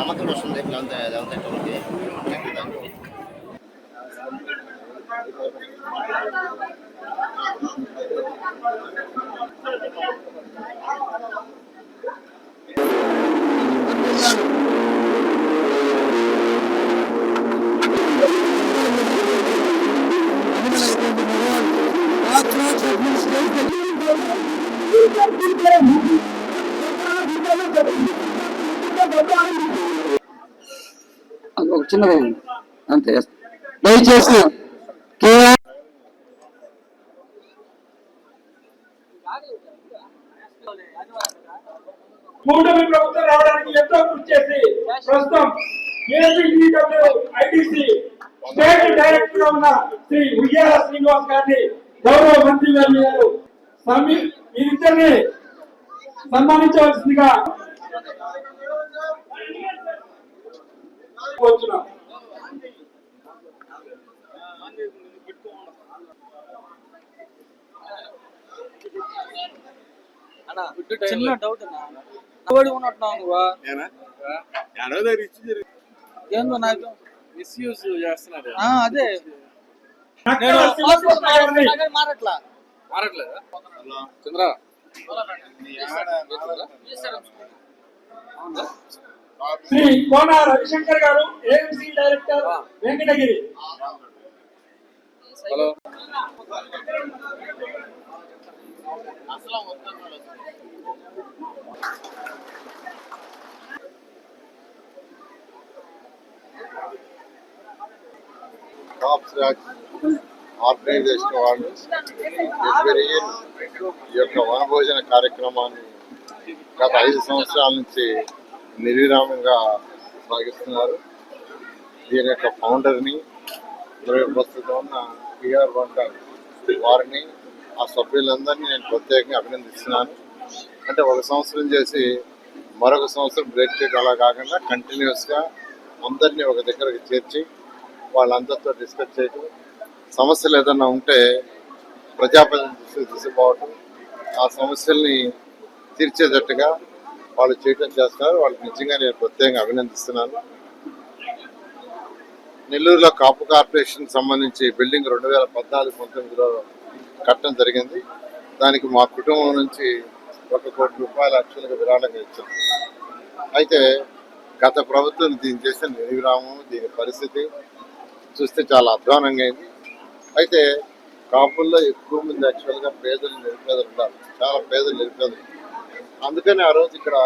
আমাকে রসুন দেখলাম যেমন একটা అది ఒక చిన్న అంతే దయచేసి కూటమి ప్రభుత్వం రావడానికి ఎంతో కృషి చేసి ప్రస్తుతం ఏపీడబ్ల్యూ ఐటీసీ స్టేట్ డైరెక్టర్గా ఉన్న శ్రీ ఉయ్యాల శ్రీనివాస్ గారిని గౌరవ మంత్రి గారు సమీ వీరిద్దరిని సన్మానించవలసిందిగా చిన్న డౌట్ ఏందో నాకు మిస్యూజ్ చేస్తున్నారు అదే. మారట్లా మారట్లేదా? చంద్ర. శ్రీ కోన రవిశంకర్ గారు AMC director Venkatagiri. Hello. Top organize organization వాళ్ళు ఫిబ్రవరి ఈ యొక్క వనభోజన కార్యక్రమాన్ని గత ఐదు సంవత్సరాల నుంచి నిర్విరామంగా సాగిస్తున్నారు. దీని యొక్క ఫౌండర్ని మరియు ప్రస్తుతం ఉన్న పిఆర్ వంట వారిని ఆ సభ్యులందరినీ నేను ప్రత్యేకంగా అభినందిస్తున్నాను. అంటే ఒక సంవత్సరం చేసి మరొక సంవత్సరం బ్రేక్ చేయడం అలా కాకుండా కంటిన్యూస్గా అందరినీ ఒక దగ్గరకు చేర్చి వాళ్ళందరితో డిస్కస్ చేయటం సమస్యలు ఏదైనా ఉంటే ప్రజాప్రతినిధి తీసుకుపోవటం ఆ సమస్యల్ని తీర్చేటట్టుగా వాళ్ళు చేయటం చేస్తున్నారు. వాళ్ళకి నిజంగా నేను ప్రత్యేకంగా అభినందిస్తున్నాను. నెల్లూరులో కాపు కార్పొరేషన్ సంబంధించి బిల్డింగ్ రెండు వేల పద్నాలుగు పంతొమ్మిదిలో కట్టడం జరిగింది. దానికి మా కుటుంబం నుంచి ఒక కోటి రూపాయల యాక్చువల్గా విరాళంగా ఇచ్చాం. అయితే గత ప్రభుత్వం దీన్ని చేసిన నిర్విరామం దీని పరిస్థితి చూస్తే చాలా అధ్వానంగా అయింది. అయితే కాపుల్లో ఎక్కువ మంది యాక్చువల్గా పేదలు నిరుపేదలు ఉన్నారు. చాలా పేదలు నిరుపేదలు. అందుకని ఆ రోజు ఇక్కడ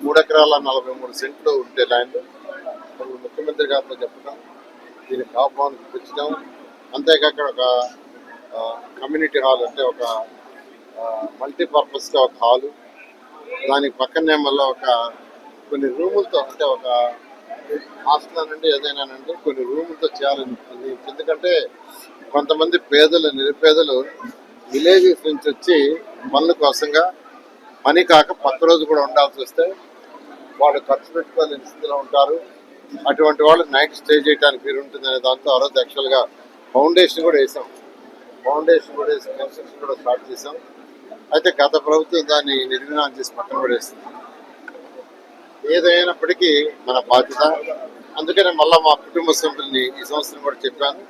మూడు ఎకరాల నలభై మూడు సెంట్లు ఉంటే ల్యాండ్ ముఖ్యమంత్రి గారితో చెప్పడం దీన్ని కాపువానికి పెంచడం అంతేకాక ఒక కమ్యూనిటీ హాల్ అంటే ఒక మల్టీపర్పస్గా ఒక హాలు దానికి పక్కనే మళ్ళీ ఒక కొన్ని రూములతో అంటే ఒక హాస్టల్ ఏదైనా ఏదైనానండి కొన్ని రూములతో చేయాలని ఎందుకంటే కొంతమంది పేదలు నిరుపేదలు విలేజెస్ నుంచి వచ్చి పనుల కోసంగా పని కాక పక్క రోజు కూడా ఉండాల్సి వస్తే వాళ్ళు ఖర్చు పెట్టుకోలేని స్థితిలో ఉంటారు. అటువంటి వాళ్ళు నైట్ స్టే చేయడానికి వీలు ఉంటుంది అనే దాంతో ఆ రోజు యాక్చువల్గా ఫౌండేషన్ కూడా వేసాం. ఫౌండేషన్ కూడా వేసి కన్స్ట్రక్షన్ కూడా స్టార్ట్ చేసాం. అయితే గత ప్రభుత్వం దాన్ని నిర్మాణం చేసి పక్కన పడేస్తుంది ఏదైనప్పటికీ మన బాధ్యత. అందుకనే మళ్ళా మా కుటుంబ సభ్యుల్ని ఈ సంవత్సరం కూడా చెప్పాను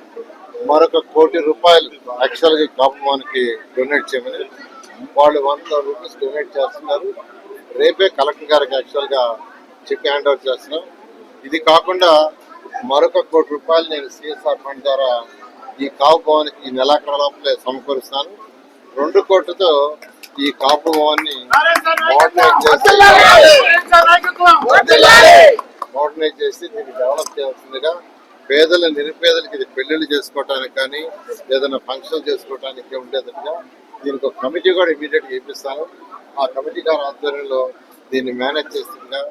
మరొక కోటి రూపాయలు యాక్చువల్గా కాపుమానికి డొనేట్ చేయమని. వాళ్ళు వంద రూపీస్ డొనేట్ చేస్తున్నారు. రేపే కలెక్టర్ గారికి యాక్చువల్గా చెక్ హ్యాండ్ ఓవర్ చేస్తున్నాం. ఇది కాకుండా మరొక కోటి రూపాయలు నేను సిఎస్ఆర్ ఫండ్ ద్వారా ఈ కాపు భవన్కి ఈ నెలాఖరు లోపలే సమకూరుస్తాను రెండు కోట్లతో ఈ కాపు భవన్ని మోడర్నైజ్ చేసి మోడర్నైజ్ చేసి దీన్ని డెవలప్ చేయాల్సిందిగా పేదల నిరుపేదలకి ఇది పెళ్ళిళ్ళు చేసుకోవటానికి కానీ ఏదైనా ఫంక్షన్ చేసుకోవటానికి ఉండేటట్టుగా దీనికి ఒక కమిటీ కూడా ఇమీడియట్గా ఇప్పిస్తాను. ఆ కమిటీ గారి ఆధ్వర్యంలో దీన్ని మేనేజ్ చేస్తుండగా